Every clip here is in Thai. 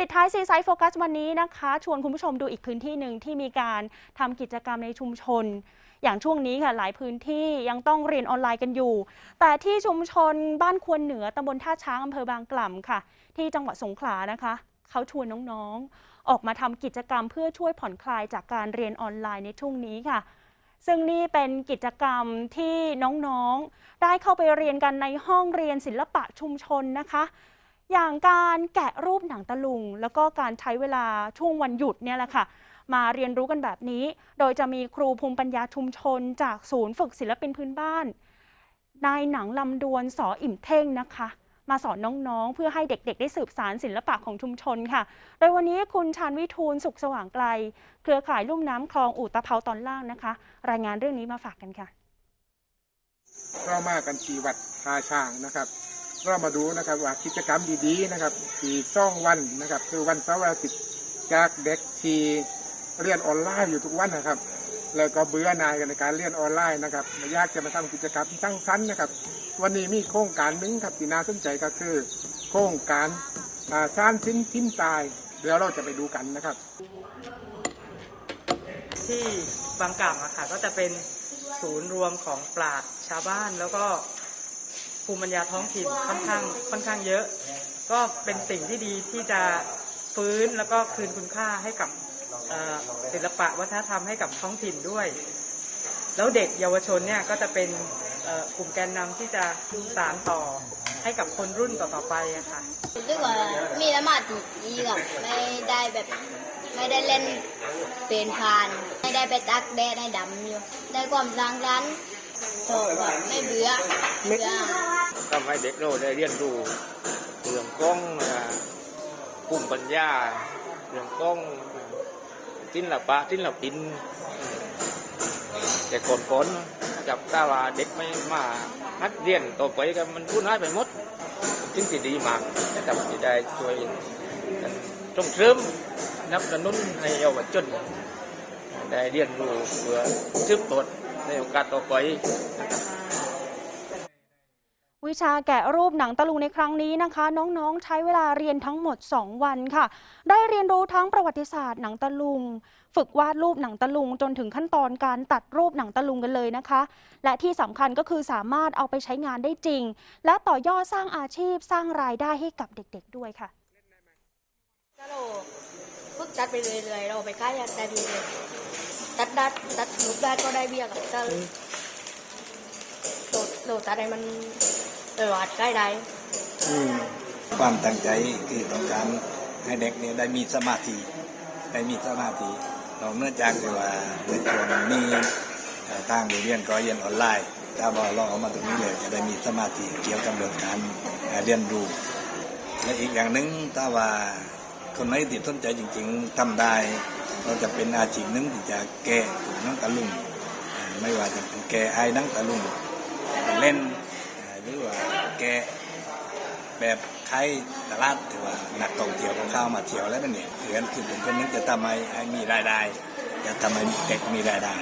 ปิดท้ายซีไซด์โฟกัสวันนี้นะคะ ชวนคุณผู้ชมดูอีกพื้นที่หนึ่งที่มีการทำกิจกรรมในชุมชน อย่างช่วงนี้ค่ะหลายพื้นที่ยังต้องเรียนออนไลน์กันอยู่ แต่ที่ชุมชนบ้านควนเหนือตำบลท่าช้างอำเภอบางกล่ำค่ะ ที่จังหวัดสงขลานะคะเขาชวนน้องๆ ออกมาทำกิจกรรมเพื่อช่วยผ่อนคลายจากการเรียนออนไลน์ในช่วงนี้ค่ะ ซึ่งนี่เป็นกิจกรรมที่น้องๆ ได้เข้าไปเรียนกันในห้องเรียนศิลปะชุมชนนะคะ อย่างการแกะรูปหนังตะลุง แล้วก็การใช้เวลาช่วงวันหยุดเนี่ยแหละค่ะ มาเรียนรู้กันแบบนี้ โดยจะมีครูภูมิปัญญาชุมชน จากศูนย์ฝึกศิลปินพื้นบ้านนายหนังลำดวนสออิ่มเท่งนะคะ มาสอนน้องๆ เพื่อให้เด็กๆ ได้สืบสารศิลปะของชุมชนค่ะ โดยวันนี้คุณชานวิทูลสุขสว่างไกล เครือข่ายลุ่มน้ำคลองอู่ตะเภาตอนล่างนะคะ รายงานเรื่องนี้มาฝากกันค่ะ เรามากันที่วัดท่าช้างนะครับ เรามาดูนะครับว่ากิจกรรมดีๆนะครับที่ซ่องวันนะครับ คือวันเสาร์อาทิตย์จากเด็กที่เรียนออนไลน์อยู่ทุกวันนะครับ แล้วก็เบื่อหน่ายกันในการเรียนออนไลน์นะครับม่อยากจะมาทำกิจกรรมที่สร้างสรรค์นะครับ วันนี้มีโครงการหนึ่งครับที่น่าสนใจก็คือ โครงการสร้างสิ้นทิ้นตาย เดี๋ยวเราจะไปดูกันนะครับ ที่บางกล่ำอะค่ะก็จะเป็นศูนย์รวมของปราชญ์ชาวบ้านแล้วก็ ภูมิปัญญาท้องถิ่นค่อนข้างค่อนข้างเยอะ ก็เป็นสิ่งที่ดีที่จะฟื้นแล้วก็คืนคุณค่าให้กับศิลปะวัฒนธรรมให้กับท้องถิ่นด้วย แล้วเด็กเยาวชนเนี่ยก็จะเป็นกลุ่มแกนนำที่จะสานต่อให้กับคนรุ่นต่อๆไปอะค่ะรู้สึกว่ามีสมาธิดีกับไม่ได้แบบไม่ได้เล่นเป็นพาน ไม่ได้ไปตักแดดให้ดำอยู่ได้ความร้างรรค์ โชว์แบบไม่เบื่อเบื่อทำให้เด็กเราได้เรียนรู้เรื่องกล้องอ่าภูมิปัญญา เรื่องกล้องศิลปะศิลปินแต่ก่อนๆนะครับถ้าว่าเด็กไม่มาฮัดเรียนต่อไปก็มันพูดน้อยไปหมดจึงที่ดีมากนะครับที่ได้ช่วยกันส่งเสริมนับสนุนให้เยาวชนได้เรียนรู้เพื่อสืบทอด ในโอกาสต่อไปวิชาแกะรูปหนังตะลุงในครั้งนี้นะคะ น้องๆ ใช้เวลาเรียนทั้งหมด 2 วันค่ะ ได้เรียนรู้ทั้งประวัติศาสตร์หนังตะลุง ฝึกวาดรูปหนังตะลุงจนถึงขั้นตอนการตัดรูปหนังตะลุงกันเลยนะคะ และที่สำคัญก็คือสามารถเอาไปใช้งานได้จริง และต่อยอดสร้างอาชีพสร้างรายได้ให้กับเด็กๆด้วยค่ะก็เราฝึกจัดไปเรื่อยๆเราไปค่ายได้ดีเลย ตัดดัดตัดลูกได้ก็ได้เบี้ยกับก็โหลดโหลดตัดให้มันเออวาดใกล้ได้ความตั้งใจคือต้องการให้เด็กเนี่ยได้มีสมาธิได้มีสมาธินอกเหนือจากที่ว่าในช่วงนี้เอ่อทางโรงเรียนก็เรียนออนไลน์ถ้าว่าเราเอามาตรงนี้เลยจะได้มีสมาธิเกี่ยวกับเรื่องการเอ่อเรียนรู้และอีกอย่างหนึ่งถ้าว่า คนไหนที่สนใจจริง ๆทำได้ เราจะเป็นอาชีพหนึ่งที่จะแก้หนังตะลุงเอ่อไม่ว่าจะเป็นแก้ไอ้นังตะลุงเล่นหรือว่าแก้แบบใครตลาดถือว่านักท่องเที่ยวขาเข้าวมาเที่ยวแล้วมันเนี่ยถือกันคือเป็นคนนึงจะทำให้ให้มีรายได้จะทำให้เด็กมีรายได้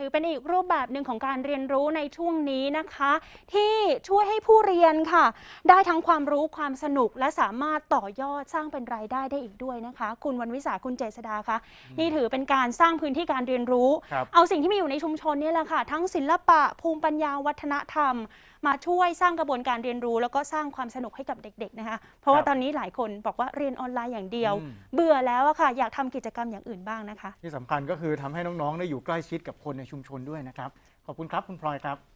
ถือเป็นอีกรูปแบบหนึ่งของการเรียนรู้ในช่วงนี้นะคะ ที่ช่วยให้ผู้เรียนค่ะ ได้ทั้งความรู้ความสนุกและสามารถต่อยอดสร้างเป็นรายได้ได้อีกด้วยนะคะ คุณวันวิสาคุณเจษดาคะนี่ถือเป็นการสร้างพื้นที่การเรียนรู้ครับเอาสิ่งที่มีอยู่ในชุมชนนี่แหละค่ะ ทั้งศิลปะภูมิปัญญาวัฒนธรรม มาช่วยสร้างกระบวนการเรียนรู้ แล้วก็สร้างความสนุกให้กับเด็ก ๆนะคะ เพราะว่าตอนนี้หลายคนบอกว่าเรียนออนไลน์อย่างเดียวอืมเบื่อแล้วอะค่ะอยากทำกิจกรรมอย่างอื่นบ้างนะคะ ที่สำคัญก็คือทำให้น้องๆได้อยู่ใกล้ชิดกับคนในชุมชนด้วยนะครับ ขอบคุณครับคุณพลอยครับ